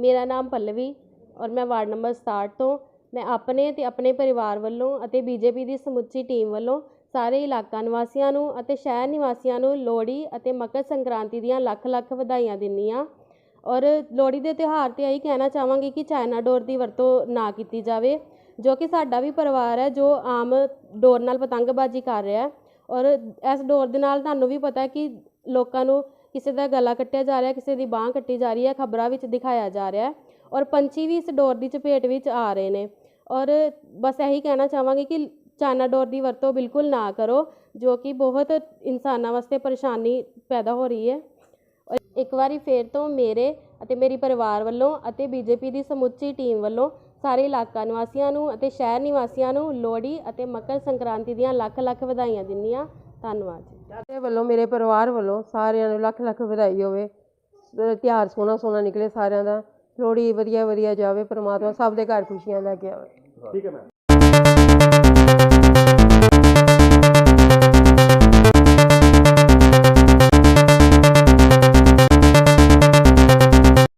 ਮੇਰਾ ਨਾਮ ਪੱਲਵੀ ਔਰ ਮੈਂ ਵਾਰਡ ਨੰਬਰ 67 ਤੋਂ। ਮੈਂ ਆਪਣੇ ਅਤੇ ਆਪਣੇ ਪਰਿਵਾਰ ਵੱਲੋਂ ਅਤੇ ਬੀਜੇਪੀ ਦੀ ਸਮੁੱਚੀ ਟੀਮ ਵੱਲੋਂ ਸਾਰੇ ਇਲਾਕਾ ਨਿਵਾਸੀਆਂ ਨੂੰ ਅਤੇ ਸ਼ਹਿਰ ਨਿਵਾਸੀਆਂ ਨੂੰ ਲੋਹੜੀ ਅਤੇ ਮਕਰ ਸੰਕ੍ਰਾਂਤੀ ਦੀਆਂ ਲੱਖ ਲੱਖ ਵਧਾਈਆਂ ਦਿੰਦੀ ਹਾਂ। ਔਰ ਲੋਹੜੀ ਦੇ ਤਿਉਹਾਰ ਤੇ ਇਹੀ ਕਹਿਣਾ ਚਾਹਾਂਗੀ ਕਿ ਚਾਈਨਾ ਡੋਰ ਦੀ ਵਰਤੋਂ ਨਾ ਕੀਤੀ ਜਾਵੇ, ਜੋ ਕਿ ਸਾਡਾ ਵੀ ਪਰਿਵਾਰ ਹੈ, ਜੋ ਆਮ ਡੋਰ ਨਾਲ ਪਤੰਗਬਾਜ਼ੀ ਕਰ ਰਿਹਾ ਔਰ ਇਸ ਡੋਰ ਦੇ ਨਾਲ ਤੁਹਾਨੂੰ ਵੀ ਪਤਾ ਕਿ ਲੋਕਾਂ ਨੂੰ ਕਿਸੇ ਦਾ ਗਲਾ ਕੱਟਿਆ ਜਾ ਰਿਹਾ, ਕਿਸੇ ਦੀ ਬਾਂਹ ਕੱਟੀ ਜਾ ਰਹੀ ਹੈ, ਖਬਰਾਂ ਵਿੱਚ ਦਿਖਾਇਆ ਜਾ ਰਿਹਾ ਔਰ ਪੰਛੀ ਵੀ ਇਸ ਡੋਰ ਦੀ ਚਪੇਟ ਵਿੱਚ ਆ ਰਹੇ ਨੇ ਔਰ ਬਸ ਇਹੀ ਕਹਿਣਾ ਚਾਹਾਂਗੀ ਕਿ ਚਾਈਨਾ ਡੋਰ ਦੀ ਵਰਤੋਂ ਬਿਲਕੁਲ ਨਾ ਕਰੋ, ਜੋ ਕਿ ਬਹੁਤ ਇਨਸਾਨਾਂ ਵਾਸਤੇ ਪਰੇਸ਼ਾਨੀ ਪੈਦਾ ਹੋ ਰਹੀ ਹੈ। ਔਰ ਇੱਕ ਵਾਰੀ ਫੇਰ ਤੋਂ ਮੇਰੇ ਅਤੇ ਮੇਰੀ ਪਰਿਵਾਰ ਵੱਲੋਂ ਅਤੇ ਬੀਜੇਪੀ ਦੀ ਸਮੁੱਚੀ ਟੀਮ ਵੱਲੋਂ ਸਾਰੇ ਇਲਾਕਾ ਨਿਵਾਸੀਆਂ ਨੂੰ ਅਤੇ ਸ਼ਹਿਰ ਨਿਵਾਸੀਆਂ ਨੂੰ ਲੋਹੜੀ ਅਤੇ ਮਕਰ ਸੰਕ੍ਰਾਂਤੀ ਦੀਆਂ ਲੱਖ ਲੱਖ ਵਧਾਈਆਂ ਦਿੰਦੀ ਧੰਨਵਾਦ ਜੀ। ਮੇਰੇ ਵੱਲੋਂ, ਮੇਰੇ ਪਰਿਵਾਰ ਵੱਲੋਂ ਸਾਰਿਆਂ ਨੂੰ ਲੱਖ ਲੱਖ ਵਧਾਈ ਹੋਵੇ। ਸ- ਤਿਉਹਾਰ ਸੋਹਣਾ ਸੋਹਣਾ ਨਿਕਲੇ ਸਾਰਿਆਂ ਦਾ। ਲੋਹੜੀ ਵਧੀਆ ਵਧੀਆ ਜਾਵੇ, ਪਰਮਾਤਮਾ ਸਭ ਦੇ ਘਰ ਖੁਸ਼ੀਆਂ ਲੈ ਕੇ ਆਵੇ। ਠੀਕ ਹੈ ਮੈਮ।